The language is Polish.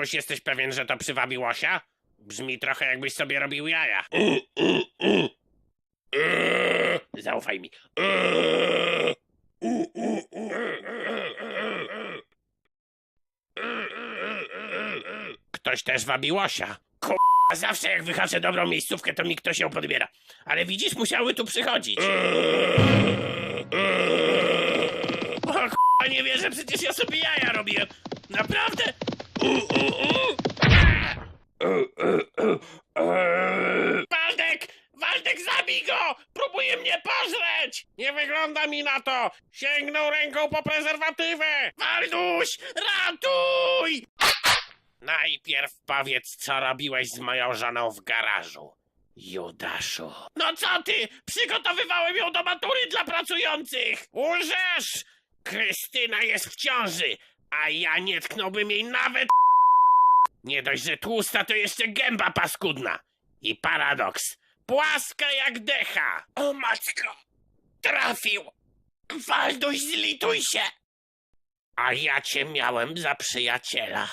Boguś, jesteś pewien, że to przywabi łosia? Brzmi trochę jakbyś sobie robił jaja. Zaufaj mi. Ktoś też wabi łosia. K***a, zawsze jak wyhaczę dobrą miejscówkę, to mi ktoś ją podbiera. Ale widzisz, musiały tu przychodzić. O k***a, nie wierzę, przecież ja sobie jaja robiłem. Naprawdę? Waldek! Waldek, zabij go! Próbuje mnie pożreć! Nie wygląda mi na to! Sięgnął ręką po prezerwatywę! Walduś, ratuj! Najpierw powiedz, co robiłeś z moją żoną w garażu. Judaszu. No co ty? Przygotowywałem ją do matury dla pracujących! Łżesz! Krystyna jest w ciąży, a ja nie tknąłbym jej nawet nie dość, że tłusta, to jeszcze gęba paskudna. I paradoks. Płaska jak decha. O matko. Trafił. Walduś, zlituj się. A ja cię miałem za przyjaciela.